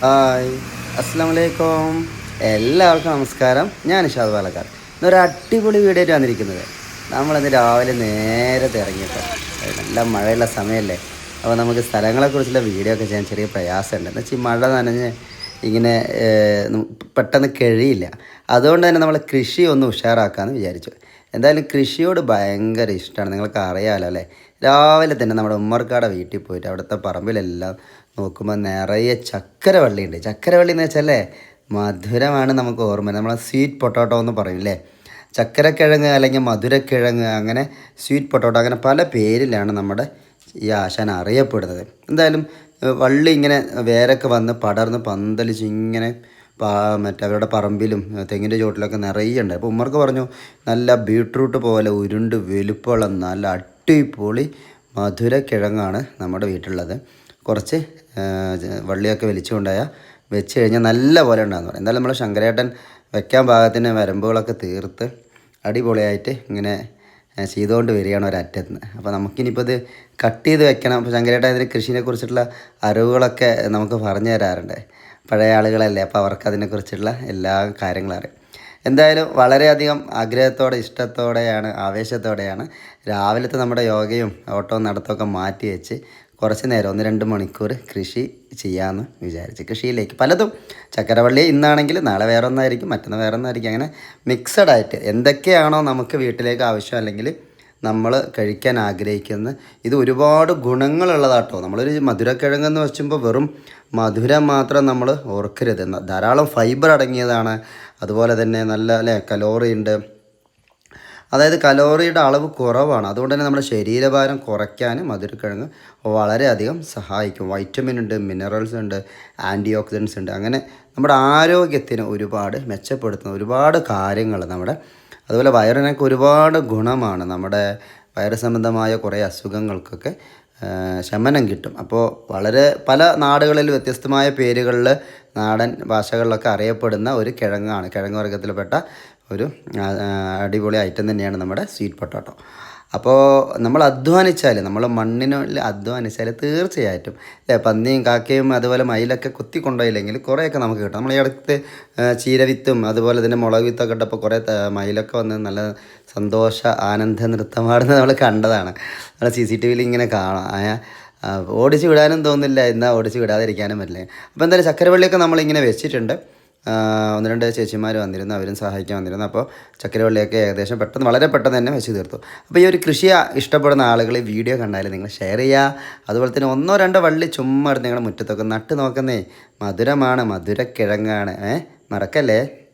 Hi. അസ്സാം വലൈക്കും എല്ലാവർക്കും നമസ്കാരം. ഞാൻ ഇഷാദ് പാലക്കാർ ഇന്നൊരു അടിപൊളി വീഡിയോ ആയിട്ട് വന്നിരിക്കുന്നത്. നമ്മളിന്ന് രാവിലെ നേരത്തെ ഇറങ്ങിയപ്പോൾ നല്ല മഴയുള്ള സമയമല്ലേ അപ്പോൾ നമുക്ക് സ്ഥലങ്ങളെക്കുറിച്ചുള്ള വീഡിയോ ഒക്കെ ചെയ്യാൻ ചെറിയ പ്രയാസമുണ്ട്. എന്ന് വെച്ചാൽ മഴ നനഞ്ഞ് ഇങ്ങനെ പെട്ടെന്ന് കഴിയില്ല. അതുകൊണ്ട് തന്നെ നമ്മൾ കൃഷി ഒന്ന് ഉഷാറാക്കാമെന്ന് വിചാരിച്ചു. എന്തായാലും കൃഷിയോട് ഭയങ്കര ഇഷ്ടമാണ് നിങ്ങൾക്ക് അറിയാമല്ലോ അല്ലേ? രാവിലെ തന്നെ നമ്മുടെ ഉമ്മർക്കാടെ വീട്ടിൽ പോയിട്ട് അവിടുത്തെ പറമ്പിലെല്ലാം നോക്കുമ്പോൾ നിറയെ ചക്കരവള്ളിയുണ്ട്. ചക്കരവള്ളി എന്ന് വെച്ചാലേ മധുരമാണ് നമുക്ക് ഓർമ്മ നമ്മളെ സ്വീറ്റ് പൊട്ടോട്ടോ എന്ന് പറയും അല്ലേ ചക്കരക്കിഴങ്ങ് അല്ലെങ്കിൽ മധുരക്കിഴങ്ങ് അങ്ങനെ സ്വീറ്റ് പൊട്ടോട്ടോ അങ്ങനെ പല പേരിലാണ് നമ്മുടെ ഈ ആശാൻ അറിയപ്പെടുന്നത്. എന്തായാലും വള്ളി ഇങ്ങനെ വേരൊക്കെ വന്ന് പടർന്ന് പന്തലിച്ച് ഇങ്ങനെ മറ്റേ അവരുടെ പറമ്പിലും തെങ്ങിന്റെ ചോട്ടിലൊക്കെ നിറയെ ഉണ്ട്. അപ്പോൾ ഉമ്മർക്ക് പറഞ്ഞു നല്ല ബീട്രൂട്ട് പോലെ ഉരുണ്ട് വലുപ്പമുള്ള നല്ല അടിപൊളി മധുരക്കിഴങ്ങാണ് നമ്മുടെ വീട്ടിലുള്ളത്. കുറച്ച് വള്ളിയൊക്കെ വലിച്ചുകൊണ്ടായ വെച്ച് കഴിഞ്ഞാൽ നല്ല പോലെ ഉണ്ടാകുന്ന പറയും. എന്തായാലും നമ്മൾ ശങ്കരേട്ടൻ വെക്കാൻ പാകത്തിന് വരമ്പുകളൊക്കെ തീർത്ത് അടിപൊളിയായിട്ട് ഇങ്ങനെ ചെയ്തുകൊണ്ട് വരികയാണ് ഒരറ്റത്ത്. നിന്ന് അപ്പോൾ നമുക്കിനിപ്പോൾ ഇത് കട്ട് ചെയ്ത് വെക്കണം. അപ്പോൾ ശങ്കരേട്ടൻ അതിന് കൃഷിനെ കുറിച്ചിട്ടുള്ള അറിവുകളൊക്കെ നമുക്ക് പറഞ്ഞു തരാറുണ്ട്. പഴയ ആളുകളല്ലേ അപ്പോൾ അവർക്ക് അതിനെക്കുറിച്ചുള്ള എല്ലാ കാര്യങ്ങളും അറിയാം. എന്തായാലും വളരെയധികം ആഗ്രഹത്തോടെ ഇഷ്ടത്തോടെയാണ് ആവേശത്തോടെയാണ് രാവിലത്തെ നമ്മുടെ യോഗയും ഓട്ടവും നടത്തമൊക്കെ മാറ്റി വെച്ച് കുറച്ച് നേരം ഒന്ന് രണ്ട് മണിക്കൂർ കൃഷി ചെയ്യാമെന്ന് വിചാരിച്ച് കൃഷിയിലേക്ക്. പലതും ചക്കരവള്ളി ഇന്നാണെങ്കിൽ നാളെ വേറെ ഒന്നായിരിക്കും മറ്റന്നാൾ വേറെ ഒന്നായിരിക്കും അങ്ങനെ മിക്സഡ് ആയിട്ട് എന്തൊക്കെയാണോ നമുക്ക് വീട്ടിലേക്ക് ആവശ്യം അല്ലെങ്കിൽ നമ്മൾ കഴിക്കാൻ ആഗ്രഹിക്കുന്നത്. ഇത് ഒരുപാട് ഗുണങ്ങളുള്ളതാട്ടോ. നമ്മളൊരു മധുരക്കിഴങ്ങെന്ന് വെച്ചുമ്പോൾ വെറും മധുരം മാത്രം നമ്മൾ ഓർക്കരുത്. ധാരാളം ഫൈബർ അടങ്ങിയതാണ്. അതുപോലെ തന്നെ നല്ല അല്ലേ കലോറി ഉണ്ട്. അതായത് കലോറിയുടെ അളവ് കുറവാണ്. അതുകൊണ്ട് തന്നെ നമ്മുടെ ശരീരഭാരം കുറയ്ക്കാൻ മധുരക്കിഴങ്ങ് വളരെയധികം സഹായിക്കും. വൈറ്റമിൻ ഉണ്ട് മിനറൽസ് ഉണ്ട് ആന്റി ഓക്സിഡൻസ് ഉണ്ട്. അങ്ങനെ നമ്മുടെ ആരോഗ്യത്തിന് ഒരുപാട് മെച്ചപ്പെടുത്തുന്ന ഒരുപാട് കാര്യങ്ങൾ നമ്മുടെ അതുപോലെ വയറിനൊക്കെ ഒരുപാട് ഗുണമാണ്. നമ്മുടെ വയറ് സംബന്ധമായ കുറേ അസുഖങ്ങൾക്കൊക്കെ ശമനം കിട്ടും. അപ്പോൾ വളരെ പല നാടുകളിൽ വ്യത്യസ്തമായ പേരുകളിൽ നാടൻ ഭാഷകളിലൊക്കെ അറിയപ്പെടുന്ന ഒരു കിഴങ്ങാണ്. കിഴങ്ങ് വർഗത്തിൽപ്പെട്ട ഒരു അടിപൊളി ഐറ്റം തന്നെയാണ് നമ്മുടെ സ്വീറ്റ് പൊട്ടാട്ടോ അപ്പോൾ നമ്മൾ അധ്വാനിച്ചാൽ നമ്മൾ മണ്ണിനുള്ളിൽ അധ്വാനിച്ചാൽ തീർച്ചയായിട്ടും അല്ലേ പന്നിയും കാക്കയും അതുപോലെ മയിലൊക്കെ കുത്തി കൊണ്ടുപോയില്ലെങ്കിൽ കുറേയൊക്കെ നമുക്ക് കിട്ടും. നമ്മൾ ഈ അടുത്ത് ചീരവിത്തും അതുപോലെ തന്നെ മുളക് വിത്തൊക്കെ ഇട്ടപ്പോൾ കുറേ മയിലൊക്കെ വന്ന് നല്ല സന്തോഷ ആനന്ദ നൃത്തമാടുന്നത് നമ്മൾ കണ്ടതാണ്. നമ്മൾ സി സി ടി വിയിൽ ഇങ്ങനെ കാണാം. ഓടിച്ച് വിടാനും തോന്നില്ല എന്നാൽ ഓടിച്ച് വിടാതിരിക്കാനും പറ്റില്ല. അപ്പോൾ എന്തായാലും ചക്കരവള്ളിയൊക്കെ നമ്മളിങ്ങനെ വെച്ചിട്ടുണ്ട്. ഒന്ന് രണ്ട് ചേച്ചിമാർ വന്നിരുന്നു അവരും സഹായിക്കാൻ വന്നിരുന്നു. അപ്പോൾ ചക്കരവള്ളിയൊക്കെ ഏകദേശം പെട്ടെന്ന് വളരെ പെട്ടെന്ന് തന്നെ വെച്ച് തീർത്തു. അപ്പോൾ ഈ ഒരു കൃഷി ഇഷ്ടപ്പെടുന്ന ആളുകൾ ഈ വീഡിയോ കണ്ടാൽ നിങ്ങൾ ഷെയർ ചെയ്യുക. അതുപോലെ തന്നെ ഒന്നോ രണ്ടോ വള്ളി ചുമ്മാ നിങ്ങളുടെ മുറ്റത്തൊക്കെ നട്ട് നോക്കുന്നേ. മധുരമാണ് മധുരക്കിഴങ്ങാണ്. ഏഹ് മറക്കല്ലേ?